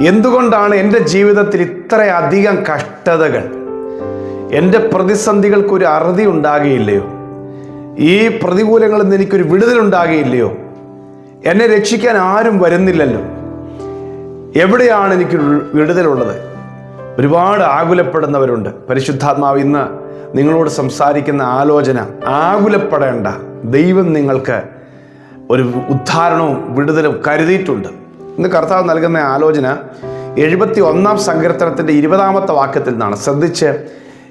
എന്തുകൊണ്ടാണ് എന്റെ ജീവിതത്തിൽ ഇത്രയധികം കഷ്ടതകൾ? എന്റെ പ്രതിസന്ധികൾക്കൊരു അറുതി ഉണ്ടാകുകയില്ലയോ? ഈ പ്രതികൂലങ്ങളിൽ നിന്ന് എനിക്കൊരു വിടുതലുണ്ടാകുകയില്ലയോ എന്നെ രക്ഷിക്കാൻ ആരും വരുന്നില്ലല്ലോ. എവിടെയാണ് എനിക്ക് വിടുതലുള്ളത് ഒരുപാട് ആകുലപ്പെടുന്നവരുണ്ട്. പരിശുദ്ധാത്മാവ് ഇന്ന് നിങ്ങളോട് സംസാരിക്കുന്ന ആലോചന ആകുലപ്പെടേണ്ട ദൈവം നിങ്ങൾക്ക് ഒരു ഉദ്ധാരണവും വിടുതലും കരുതിയിട്ടുണ്ട്. ഇന്ന് കർത്താവ് നൽകുന്ന ആലോചന എഴുപത്തി ഒന്നാം സങ്കീർത്തനത്തിന്റെ ഇരുപതാമത്തെ വാക്യത്തിൽ നിന്നാണ്. ശ്രദ്ധിച്ച്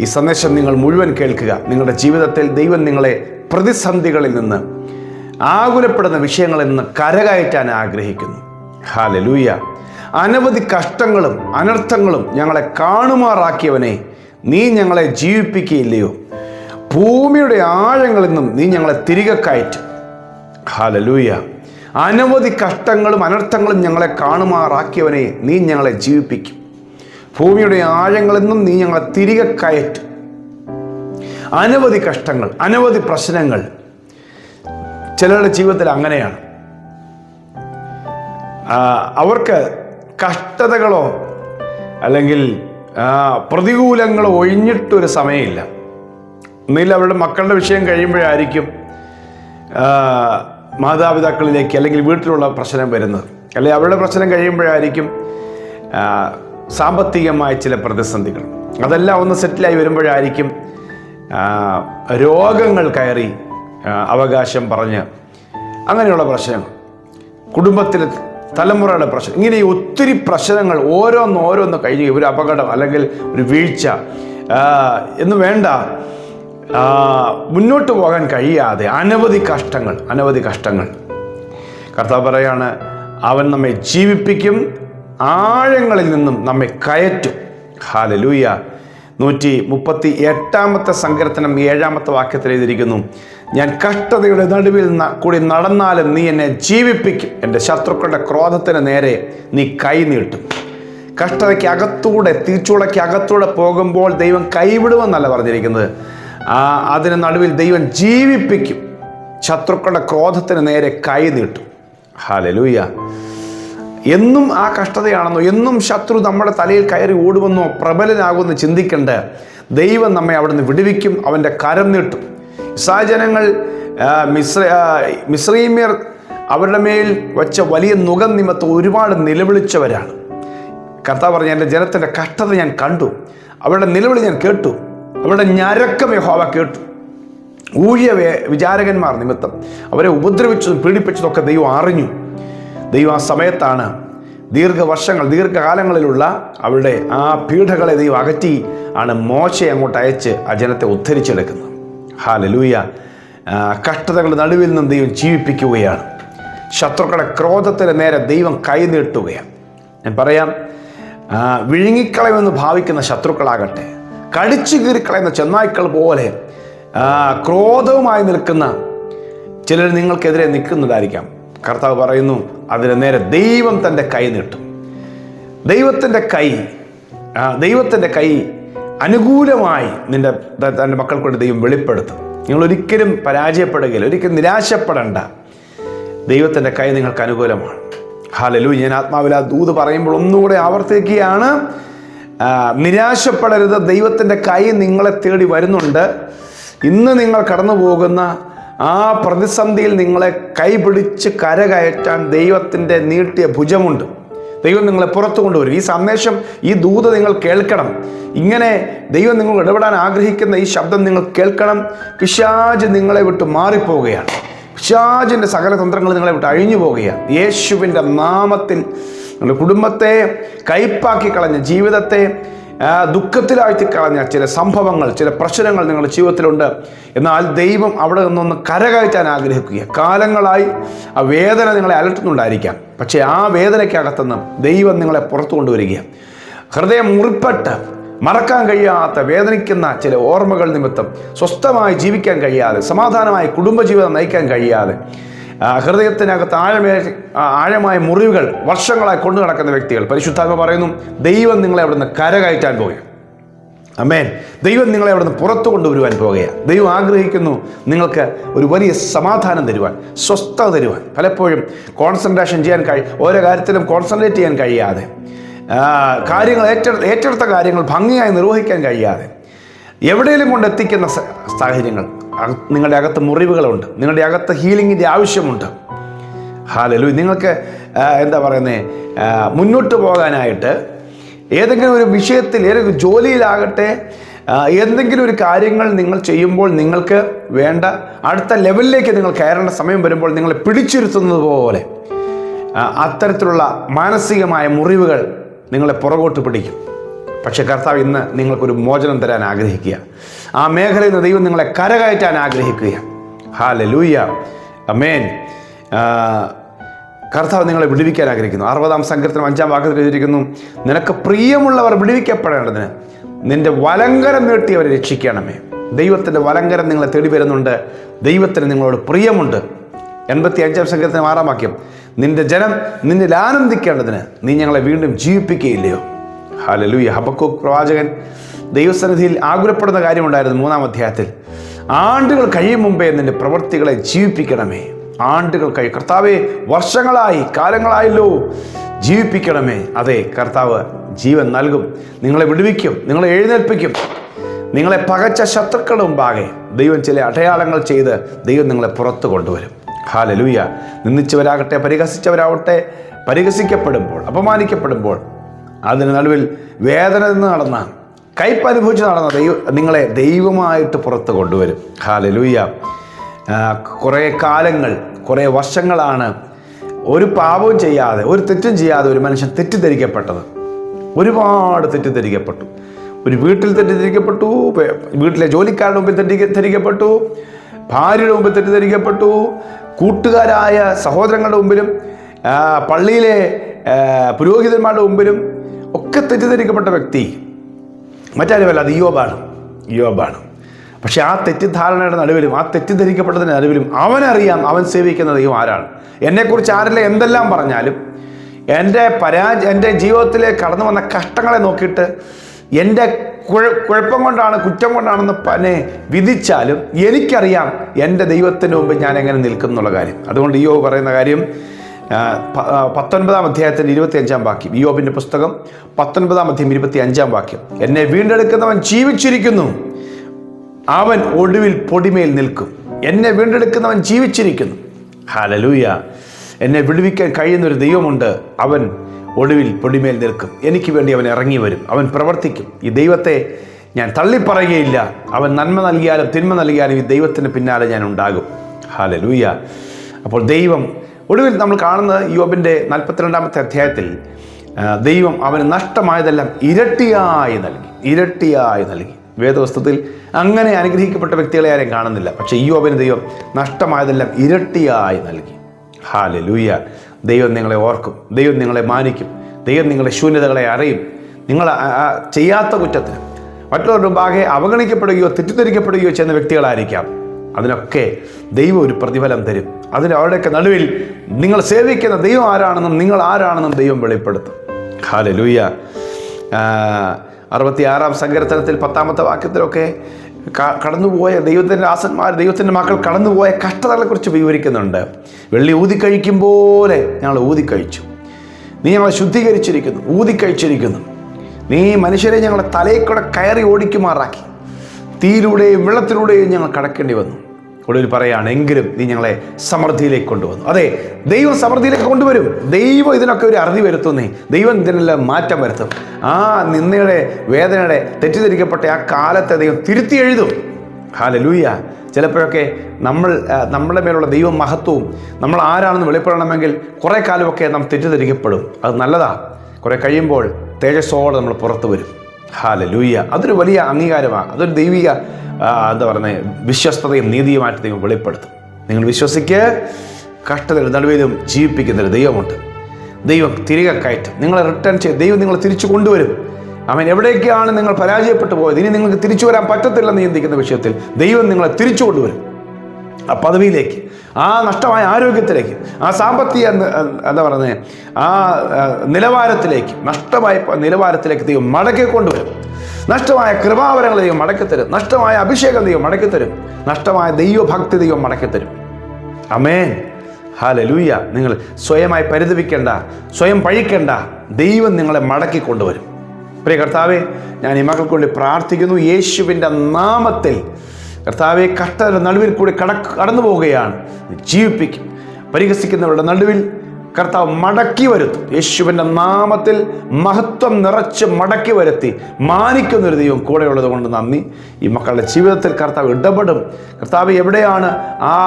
ഈ സന്ദേശം നിങ്ങൾ മുഴുവൻ കേൾക്കുക. നിങ്ങളുടെ ജീവിതത്തിൽ ദൈവം നിങ്ങളെ പ്രതിസന്ധികളിൽ നിന്ന് ആകുലപ്പെടുന്ന വിഷയങ്ങളിൽ നിന്ന് കരകയറ്റാൻ ആഗ്രഹിക്കുന്നു. ഹാലലൂയ അനവധി കഷ്ടങ്ങളും അനർത്ഥങ്ങളും ഞങ്ങളെ കാണുമാറാക്കിയവനെ നീ ഞങ്ങളെ ജീവിപ്പിക്കുകയില്ലയോ? ഭൂമിയുടെ ആഴങ്ങളിൽ നിന്നും നീ ഞങ്ങളെ തിരികെ കയറ്റും. ഹാലലൂയ അനവധി കഷ്ടങ്ങളും അനർത്ഥങ്ങളും ഞങ്ങളെ കാണുമാറാക്കിയവനെ നീ ഞങ്ങളെ ജീവിപ്പിക്കും. ഭൂമിയുടെ ആഴങ്ങളിൽ നിന്നും നീ ഞങ്ങളെ തിരികെ കയറ്റും. അനവധി കഷ്ടങ്ങൾ അനവധി പ്രശ്നങ്ങൾ ചിലരുടെ ജീവിതത്തിൽ അങ്ങനെയാണ്. അവർക്ക് കഷ്ടതകളോ അല്ലെങ്കിൽ പ്രതികൂലങ്ങളോ ഒഴിഞ്ഞിട്ടൊരു സമയമില്ല. ഒന്നുകിൽ അവരുടെ മക്കളുടെ വിഷയം കഴിയുമ്പോഴായിരിക്കും മാതാപിതാക്കളിലേക്ക് അല്ലെങ്കിൽ വീട്ടിലുള്ള പ്രശ്നം വരുന്നത്. അല്ലെങ്കിൽ അവരുടെ പ്രശ്നം കഴിയുമ്പോഴായിരിക്കും സാമ്പത്തികമായ ചില പ്രതിസന്ധികൾ. അതെല്ലാം ഒന്ന് സെറ്റിലായി വരുമ്പോഴായിരിക്കും രോഗങ്ങൾ കയറി അവകാശം പറഞ്ഞ് അങ്ങനെയുള്ള പ്രശ്നങ്ങൾ. കുടുംബത്തിലെ തലമുറയുടെ പ്രശ്നം. ഇങ്ങനെ ഒത്തിരി പ്രശ്നങ്ങൾ ഓരോന്നോരോന്ന് ഓരോന്ന് കഴിഞ്ഞ് ഒരു അപകടം അല്ലെങ്കിൽ ഒരു വീഴ്ച എന്ന് വേണ്ട. മുന്നോട്ട് പോകാൻ കഴിയാതെ അനവധി കഷ്ടങ്ങൾ അനവധി കഷ്ടങ്ങൾ. കർത്താവ് പറയാണ് അവൻ നമ്മെ ജീവിപ്പിക്കും ആഴങ്ങളിൽ നിന്നും നമ്മെ കയറ്റും. ഹാലലൂയ. നൂറ്റി മുപ്പത്തി എട്ടാമത്തെ സങ്കീർത്തനം ഏഴാമത്തെ വാക്യത്തിൽ എഴുതിയിരിക്കുന്നു ഞാൻ കഷ്ടതയുടെ നടുവിൽ കൂടി നടന്നാലും നീ എന്നെ ജീവിപ്പിക്കും. എന്റെ ശത്രുക്കളുടെ ക്രോധത്തിന് നേരെ നീ കൈ നീട്ടും. കഷ്ടതയ്ക്ക് അകത്തൂടെ തീച്ചൂളയ്ക്ക് അകത്തൂടെ പോകുമ്പോൾ ദൈവം കൈവിടുമെന്നല്ല പറഞ്ഞിരിക്കുന്നത്. അതിന് നടുവിൽ ദൈവം ജീവിപ്പിക്കും. ശത്രുക്കളുടെ ക്രോധത്തിന് നേരെ കൈ നീട്ടും. ഹാലലൂയ എന്നും ആ കഷ്ടതയാണെന്നോ എന്നും ശത്രു നമ്മുടെ തലയിൽ കയറി ഓടുമെന്നോ പ്രബലനാകുമെന്ന് ചിന്തിക്കേണ്ട ദൈവം നമ്മെ അവിടുന്ന് വിടുവിക്കും അവന്റെ കരം നീട്ടും. ഇസാജനങ്ങൾ മിശ്ര മിശ്രീമ്യർ അവരുടെ മേൽ വച്ച വലിയ നുകം നിമിത്തം ഒരുപാട് നിലവിളിച്ചവരാണ്. കർത്താവ് പറഞ്ഞ എന്റെ ജനത്തിന്റെ കഷ്ടത ഞാൻ കണ്ടു. അവരുടെ നിലവിളി ഞാൻ കേട്ടു. അവരുടെ ഞരക്കം യഹോവ കേട്ടു. ഊഴിയ വിചാരകന്മാർ നിമിത്തം അവരെ ഉപദ്രവിച്ചതും പീഡിപ്പിച്ചതൊക്കെ ദൈവം അറിഞ്ഞു. ദൈവം ആ സമയത്താണ് ദീർഘവർഷങ്ങൾ ദീർഘകാലങ്ങളിലുള്ള അവരുടെ ആ പീഡകളെ ദൈവം അകറ്റി ആണ് മോശയെ അങ്ങോട്ട് അയച്ച് ആ ജനത്തെ ഉദ്ധരിച്ചെടുക്കുന്നത്. ഹാലലൂയ ലൂയ കഷ്ടതകളുടെ നടുവിൽ നിന്നും ദൈവം ജീവിപ്പിക്കുകയാണ്. ശത്രുക്കളുടെ ക്രോധത്തിന് നേരെ ദൈവം കൈനീട്ടുകയാണ് ഞാൻ പറയാം വിഴുങ്ങിക്കളയുമെന്ന് ഭാവിക്കുന്ന ശത്രുക്കളാകട്ടെ. കടിച്ചു കീറിക്കളയുന്ന ചെന്നായ്ക്കൾ പോലെ ക്രോധവുമായി നിൽക്കുന്ന ചിലർ നിങ്ങൾക്കെതിരെ നിൽക്കുന്നുണ്ടായിരിക്കാം കർത്താവ് പറയുന്നു അതിന് നേരെ ദൈവം തന്റെ കൈ നീട്ടും. ദൈവത്തിന്റെ കൈ ദൈവത്തിന്റെ കൈ അനുകൂലമായി നിന്റെ തന്റെ മക്കൾക്കൊണ്ട് ദൈവം വെളിപ്പെടുത്തും. നിങ്ങൾ ഒരിക്കലും പരാജയപ്പെടുകയില്ല ഒരിക്കലും നിരാശപ്പെടേണ്ട. ദൈവത്തിന്റെ കൈ നിങ്ങൾക്ക് അനുകൂലമാണ്. ഹാലലു ഞാൻ ആത്മാവിൽ ആ ദൂത് പറയുമ്പോൾ ഒന്നുകൂടെ ആവർത്തിക്കുകയാണ്. നിരാശപ്പെടരുത്. ദൈവത്തിന്റെ കൈ നിങ്ങളെ തേടി വരുന്നുണ്ട്. ഇന്ന് നിങ്ങൾ കടന്നു പോകുന്ന ആ പ്രതിസന്ധിയിൽ നിങ്ങളെ കൈപിടിച്ച് കരകയറ്റാൻ ദൈവത്തിന്റെ നീട്ടിയ ഭുജമുണ്ട്. ദൈവം നിങ്ങളെ പുറത്തു കൊണ്ടുവരും. ഈ സന്ദേശം ഈ ദൂത നിങ്ങൾ കേൾക്കണം. ഇങ്ങനെ ദൈവം നിങ്ങൾ ഇടപെടാൻ ആഗ്രഹിക്കുന്ന ഈ ശബ്ദം നിങ്ങൾ കേൾക്കണം. പിശാജ് നിങ്ങളെ വിട്ട് മാറിപ്പോവുകയാണ്. പിശാജിന്റെ സകല തന്ത്രങ്ങൾ നിങ്ങളെ വിട്ട് അഴിഞ്ഞു പോവുകയാണ് യേശുവിന്റെ നാമത്തിൽ നിങ്ങളുടെ കുടുംബത്തെ കയ്പാക്കി കളഞ്ഞ ജീവിതത്തെ ദുഃഖത്തിലാഴ്ത്തി കളഞ്ഞ ചില സംഭവങ്ങൾ ചില പ്രശ്നങ്ങൾ നിങ്ങളുടെ ജീവിതത്തിലുണ്ട്. എന്നാൽ ദൈവം അവിടെ നിന്നൊന്ന് കരകയറ്റാൻ ആഗ്രഹിക്കുക കാലങ്ങളായി ആ വേദന നിങ്ങളെ അലട്ടുന്നുണ്ടായിരിക്കാം. പക്ഷേ ആ വേദനയ്ക്കകത്തുനിന്ന് ദൈവം നിങ്ങളെ പുറത്തു കൊണ്ടുവരികയാണ്. ഹൃദയം മുറിപ്പെട്ട് മറക്കാൻ കഴിയാത്ത വേദനിക്കുന്ന ചില ഓർമ്മകൾ നിമിത്തം സ്വസ്ഥമായി ജീവിക്കാൻ കഴിയാതെ സമാധാനമായി കുടുംബജീവിതം നയിക്കാൻ കഴിയാതെ ഹൃദയത്തിനകത്ത് ആഴമേ ആഴമായ മുറിവുകൾ വർഷങ്ങളായി കൊണ്ടു നടക്കുന്ന വ്യക്തികൾ. പരിശുദ്ധാത്മ പറയുന്നു ദൈവം നിങ്ങളെ അവിടുന്ന് കരകയറ്റാൻ പോയി അമേൻ ദൈവം നിങ്ങളെ അവിടുന്ന് പുറത്തു കൊണ്ടുവരുവാൻ പോകുകയാണ് ദൈവം ആഗ്രഹിക്കുന്നു നിങ്ങൾക്ക് ഒരു വലിയ സമാധാനം തരുവാൻ സ്വസ്ഥത തരുവാൻ. പലപ്പോഴും കോൺസെൻട്രേഷൻ ചെയ്യാൻ കഴി ഓരോ കാര്യത്തിലും കോൺസെൻട്രേറ്റ് ചെയ്യാൻ കഴിയാതെ കാര്യങ്ങൾ ഏറ്റെടു ഏറ്റെടുത്ത കാര്യങ്ങൾ ഭംഗിയായി നിർവഹിക്കാൻ കഴിയാതെ എവിടെയെങ്കിലും കൊണ്ട് എത്തിക്കുന്ന സാഹചര്യങ്ങൾ. നിങ്ങളുടെ അകത്ത് മുറിവുകളുണ്ട്. നിങ്ങളുടെ അകത്ത് ഹീലിങ്ങിന്റെ ആവശ്യമുണ്ട്. ഹാലലു നിങ്ങൾക്ക് എന്താ പറയുന്നത് മുന്നോട്ട് പോകാനായിട്ട് ഏതെങ്കിലും ഒരു വിഷയത്തിൽ ഏതെങ്കിലും ജോലിയിലാകട്ടെ എന്തെങ്കിലും ഒരു കാര്യങ്ങൾ നിങ്ങൾ ചെയ്യുമ്പോൾ നിങ്ങൾക്ക് വേണ്ട അടുത്ത ലെവലിലേക്ക് നിങ്ങൾ കയറേണ്ട സമയം വരുമ്പോൾ നിങ്ങളെ പിടിച്ചിരുത്തുന്നത് പോലെ അത്തരത്തിലുള്ള മാനസികമായ മുറിവുകൾ നിങ്ങളെ പുറകോട്ട് പിടിക്കും. പക്ഷേ കർത്താവ് ഇന്ന് നിങ്ങൾക്കൊരു മോചനം തരാൻ ആഗ്രഹിക്കുക. ആ മേഖലയിൽ നിന്ന് ദൈവം നിങ്ങളെ കരകയറ്റാൻ ആഗ്രഹിക്കുക ഹാല ലൂയ അമേൻ ആ, കർത്താവ് നിങ്ങളെ വിടുവിക്കാൻ ആഗ്രഹിക്കുന്നു. അറുപതാം സങ്കീർത്തനം അഞ്ചാം വാക്യത്തിൽ എഴുതിയിരിക്കുന്നു നിനക്ക് പ്രിയമുള്ളവർ വിടുവിക്കപ്പെടേണ്ടതിന് നിന്റെ വലങ്കരം നീട്ടി അവരെ രക്ഷിക്കണമേ. ദൈവത്തിന്റെ വലങ്കരം നിങ്ങളെ തേടി വരുന്നുണ്ട് ദൈവത്തിന് നിങ്ങളോട് പ്രിയമുണ്ട്. എൺപത്തി അഞ്ചാം സംഘത്തിന് ആറാം വാക്യം. നിന്റെ ജനം നിന്നിൽ ആനന്ദിക്കേണ്ടതിന് നീ ഞങ്ങളെ വീണ്ടും ജീവിപ്പിക്കുകയില്ലയോ? ഹാലലൂയ ഹബക്കോ പ്രവാചകൻ ദൈവസന്നിധിയിൽ ആകുലപ്പെടുന്ന കാര്യമുണ്ടായിരുന്നു മൂന്നാം അധ്യായത്തിൽ. ആണ്ടുകൾ കഴിയും മുമ്പേ നിന്റെ പ്രവൃത്തികളെ ജീവിപ്പിക്കണമേ. ആണ്ടുകൾ കഴി കർത്താവെ വർഷങ്ങളായി കാലങ്ങളായല്ലോ. ജീവിപ്പിക്കണമേ. അതെ കർത്താവ് ജീവൻ നൽകും. നിങ്ങളെ വിടുവിക്കും നിങ്ങളെ എഴുന്നേൽപ്പിക്കും. നിങ്ങളെ പകച്ച ശത്രുക്കളുടെ മുമ്പാകെ ദൈവം ചില അടയാളങ്ങൾ ചെയ്ത് ദൈവം നിങ്ങളെ പുറത്തു കൊണ്ടുവരും. ഹാലലൂയ. നിന്ദിച്ചവരാകട്ടെ പരിഹസിച്ചവരാവട്ടെ പരിഹസിക്കപ്പെടുമ്പോൾ അപമാനിക്കപ്പെടുമ്പോൾ അതിന് നടുവിൽ വേദന നിന്ന് നടന്ന കയ്പ് അനുഭവിച്ച് നടന്ന ദൈവ നിങ്ങളെ ദൈവമായിട്ട് പുറത്ത് കൊണ്ടുവരും. ഹാലലൂയ. കുറേ കാലങ്ങൾ കുറേ വർഷങ്ങളാണ് ഒരു പാപവും ചെയ്യാതെ ഒരു തെറ്റും ചെയ്യാതെ ഒരു മനുഷ്യൻ തെറ്റിദ്ധരിക്കപ്പെട്ടത്. ഒരുപാട് തെറ്റിദ്ധരിക്കപ്പെട്ടു. ഒരു വീട്ടിൽ തെറ്റിദ്ധരിക്കപ്പെട്ടു വീട്ടിലെ ജോലിക്കാരുടെ മുമ്പിൽ തെറ്റിദ്ധരിക്കപ്പെട്ടു ഭാര്യയുടെ മുമ്പിൽ തെറ്റിദ്ധരിക്കപ്പെട്ടു കൂട്ടുകാരായ സഹോദരങ്ങളുടെ മുമ്പിലും പള്ളിയിലെ പുരോഹിതന്മാരുടെ മുമ്പിലും ഒക്കെ തെറ്റിദ്ധരിക്കപ്പെട്ട വ്യക്തി മറ്റാരുമല്ല അത് യോബാണ് യോബാണ് പക്ഷെ ആ തെറ്റിദ്ധാരണയുടെ നടുവിലും ആ തെറ്റിദ്ധരിക്കപ്പെട്ടതിന്റെ നടുവിലും അവനറിയാം അവൻ സേവിക്കുന്ന ദൈവം ആരാണ്. എന്നെക്കുറിച്ച് ആരല്ല എന്തെല്ലാം പറഞ്ഞാലും എന്റെ പരാജ എന്റെ ജീവിതത്തിലെ കടന്നു വന്ന കഷ്ടങ്ങളെ നോക്കിയിട്ട് എന്റെ കുഴപ്പം കൊണ്ടാണ് കുറ്റം കൊണ്ടാണെന്ന് പനെ വിധിച്ചാലും എനിക്കറിയാം എന്റെ ദൈവത്തിന് മുമ്പ് ഞാൻ എങ്ങനെ നിൽക്കും എന്നുള്ള കാര്യം. അതുകൊണ്ട് യോ പറയുന്ന കാര്യം പത്തൊൻപതാം അധ്യായത്തിന്റെ ഇരുപത്തി അഞ്ചാം വാക്യം. യോബിന്റെ പുസ്തകം പത്തൊൻപതാം അധ്യായം ഇരുപത്തി അഞ്ചാം വാക്യം. എന്നെ വീണ്ടെടുക്കുന്നവൻ ജീവിച്ചിരിക്കുന്നു അവൻ ഒടുവിൽ പൊടിമേൽ നിൽക്കും. എന്നെ വീണ്ടെടുക്കുന്നവൻ ജീവിച്ചിരിക്കുന്നു. ഹാലലൂയ. എന്നെ വിടുവിക്കാൻ കഴിയുന്നൊരു ദൈവമുണ്ട്. അവൻ ഒടുവിൽ പൊടിമേൽ നിൽക്കും. എനിക്ക് വേണ്ടി അവൻ ഇറങ്ങി വരും. അവൻ പ്രവർത്തിക്കും. ഈ ദൈവത്തെ ഞാൻ തള്ളിപ്പറയുകയില്ല. അവൻ നന്മ നൽകിയാലും തിന്മ നൽകിയാലും ഈ ദൈവത്തിന് പിന്നാലെ ഞാൻ ഉണ്ടാകും. ഹാല ലൂയ അപ്പോൾ ദൈവം ഒടുവിൽ നമ്മൾ കാണുന്നത് യോബിന്റെ നാൽപ്പത്തിരണ്ടാമത്തെ അധ്യായത്തിൽ ദൈവം അവന് നഷ്ടമായതെല്ലാം ഇരട്ടിയായി നൽകി. ഇരട്ടിയായി നൽകി. വേദവസ്തുത്തിൽ അങ്ങനെ അനുഗ്രഹിക്കപ്പെട്ട വ്യക്തികളെ ആരെയും കാണുന്നില്ല. പക്ഷേ ഈ യോബിന് ദൈവം നഷ്ടമായതെല്ലാം ഇരട്ടിയായി നൽകി. ഹാലെ ലൂയ ദൈവം നിങ്ങളെ ഓർക്കും. ദൈവം നിങ്ങളെ മാനിക്കും. ദൈവം നിങ്ങളെ ശൂന്യതകളെ അറിയും. നിങ്ങൾ ചെയ്യാത്ത കുറ്റത്തിന് മറ്റുള്ളവരുടെ മുമ്പാകെ അവഗണിക്കപ്പെടുകയോ തെറ്റിദ്ധരിക്കപ്പെടുകയോ ചെയ്യുന്ന വ്യക്തികളായിരിക്കാം. അതിനൊക്കെ ദൈവം ഒരു പ്രതിഫലം തരും. അതിന് അവരുടെയൊക്കെ നടുവിൽ നിങ്ങൾ സേവിക്കുന്ന ദൈവം ആരാണെന്നും നിങ്ങൾ ആരാണെന്നും ദൈവം വെളിപ്പെടുത്തും. ഹാല ലൂയ അറുപത്തിയാറാം സങ്കീർത്തനത്തിൽ പത്താമത്തെ വാക്യത്തിലൊക്കെ കടന്നുപോയ ദൈവത്തിന്റെ ദാസന്മാർ ദൈവത്തിന്റെ മക്കൾ കടന്നുപോയ കഷ്ടതകളെക്കുറിച്ച് വിവരിക്കുന്നുണ്ട്. വെള്ളി ഊതിക്കഴിക്കും പോലെ ഞങ്ങൾ ഊതിക്കഴിച്ചു നീ ഞങ്ങളെ ശുദ്ധീകരിച്ചിരിക്കുന്നു ഊതിക്കഴിച്ചിരിക്കുന്നു നീ മനുഷ്യരെ ഞങ്ങളെ തലയിൽ കൂടെ കയറി ഓടിക്കുമാറാക്കി. തീയിലൂടെയും വെള്ളത്തിലൂടെയും ഞങ്ങൾ കടക്കേണ്ടി വന്നു. ഒടുവിൽ പറയുകയാണ് എങ്കിലും നീ ഞങ്ങളെ സമൃദ്ധിയിലേക്ക് കൊണ്ടുവന്നു. അതെ ദൈവം സമൃദ്ധിയിലേക്ക് കൊണ്ടുവരും. ദൈവം ഇതിനൊക്കെ ഒരു അറുതി വരുത്തുന്നേ. ദൈവം ഇതിനെല്ലാം മാറ്റം വരുത്തും. ആ നിന്നയുടെ വേദനയുടെ തെറ്റിദ്ധരിക്കപ്പെട്ട ആ കാലത്തെ ദൈവം തിരുത്തി എഴുതും. ഹാലലൂയ. ചിലപ്പോഴൊക്കെ നമ്മൾ നമ്മുടെ മേലുള്ള ദൈവ മഹത്വവും നമ്മൾ ആരാണെന്ന് വെളിപ്പെടണമെങ്കിൽ കുറേ കാലമൊക്കെ നാം തെറ്റിദ്ധരിക്കപ്പെടും. അത് നല്ലതാണ് കുറേ കഴിയുമ്പോൾ തേജസ്സോടെ നമ്മൾ പുറത്തു വരും. ഹാലലൂയ. അതൊരു വലിയ അംഗീകാരമാണ്. അതൊരു ദൈവിക എന്താ പറയുന്നത് വിശ്വസ്തതയും നീതിയുമായിട്ട് ദൈവം വെളിപ്പെടുത്തും. നിങ്ങൾ വിശ്വസിക്ക് കഷ്ടതയുടെ നടുവിലും ജീവിപ്പിക്കുന്നൊരു ദൈവമുണ്ട്. ദൈവം തിരികെ കയറ്റും. നിങ്ങളെ റിട്ടേൺ ചെയ്ത് ദൈവം നിങ്ങളെ തിരിച്ചു കൊണ്ടുവരും. അവൻ എവിടേക്കാണ് നിങ്ങൾ പരാജയപ്പെട്ടു പോയത്? ഇനി നിങ്ങൾക്ക് തിരിച്ചു വരാൻ പറ്റത്തില്ലെന്ന് ചിന്തിക്കുന്ന വിഷയത്തിൽ ദൈവം നിങ്ങളെ തിരിച്ചു കൊണ്ടുവരും. ആ പദവിയിലേക്ക്. ആ നഷ്ടമായ ആരോഗ്യത്തിലേക്ക് ആ സാമ്പത്തിക എന്താ പറയുന്നത് ആ നിലവാരത്തിലേക്ക് നഷ്ടമായ നിലവാരത്തിലേക്ക് ദൈവം മടക്കി കൊണ്ടുവരും. നഷ്ടമായ കൃപാവരങ്ങൾ ദൈവം മടക്കിത്തരും നഷ്ടമായ അഭിഷേകം ദൈവം മടക്കിത്തരും നഷ്ടമായ ദൈവഭക്തി ദൈവം മടക്കിത്തരും അമേൻ ഹാലലൂയ നിങ്ങൾ സ്വയമായി പരിതപിക്കേണ്ട സ്വയം പഴിക്കേണ്ട ദൈവം നിങ്ങളെ മടക്കി കൊണ്ടുവരും. പ്രിയ കർത്താവേ ഞാൻ ഈ മക്കൾക്ക് വേണ്ടി പ്രാർത്ഥിക്കുന്നു. യേശുവിന്റെ നാമത്തിൽ കർത്താവെ കഷ്ടതയുടെ നടുവിൽ കൂടി കടക്ക് കടന്നു പോവുകയാണ്. ജീവിപ്പിക്കും. പരിഹസിക്കുന്നവരുടെ നടുവിൽ കർത്താവ് മടക്കി വരുത്തും. യേശുവിന്റെ നാമത്തിൽ മഹത്വം നിറച്ച് മടക്കി വരുത്തി മാനിക്കുന്ന ഒരു ദൈവം കൂടെയുള്ളത് കൊണ്ട് നന്ദി. ഈ മക്കളുടെ ജീവിതത്തിൽ കർത്താവ് ഇടപെടും. കർത്താവ് എവിടെയാണ് ആ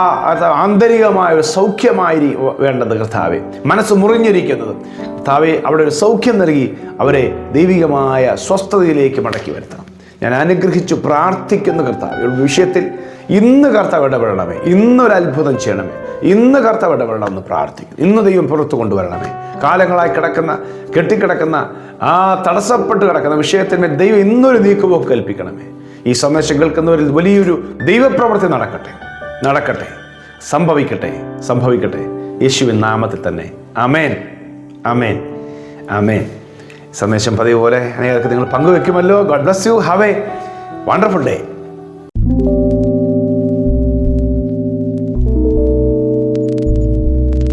ആന്തരികമായ ഒരു സൗഖ്യമായി വേണ്ടത് കർത്താവെ? മനസ്സ് മുറിഞ്ഞിരിക്കുന്നത്. കർത്താവെ അവിടെ ഒരു സൗഖ്യം നൽകി അവരെ ദൈവികമായ സ്വസ്ഥതയിലേക്ക് മടക്കി വരുത്തണം. ഞാൻ അനുഗ്രഹിച്ചു പ്രാർത്ഥിക്കുന്ന കർത്താവ്. വിഷയത്തിൽ ഇന്ന് കർത്താവ് ഇടപെടണമേ. ഇന്നൊരു അത്ഭുതം ചെയ്യണമേ. ഇന്ന് കർത്താവ് ഇടപെടണമെന്ന് പ്രാർത്ഥിക്കുന്നു. ഇന്ന് ദൈവം പുറത്തു കൊണ്ടുവരണമേ. കാലങ്ങളായി കിടക്കുന്ന കെട്ടിക്കിടക്കുന്ന ആ തടസ്സപ്പെട്ട് കിടക്കുന്ന വിഷയത്തിന്മേൽ ദൈവം ഇന്നൊരു നീക്കുപോക്ക് കൽപ്പിക്കണമേ. ഈ സന്ദേശം കേൾക്കുന്നവരിൽ വലിയൊരു ദൈവപ്രവൃത്തി നടക്കട്ടെ. നടക്കട്ടെ. സംഭവിക്കട്ടെ. സംഭവിക്കട്ടെ. യേശുവിൻ നാമത്തിൽ തന്നെ. അമേൻ അമേൻ അമേൻ സന്ദേശം പതിവ് പോലെ അനേകർക്ക് നിങ്ങൾ പങ്കുവെക്കുമല്ലോ. God bless you have a wonderful day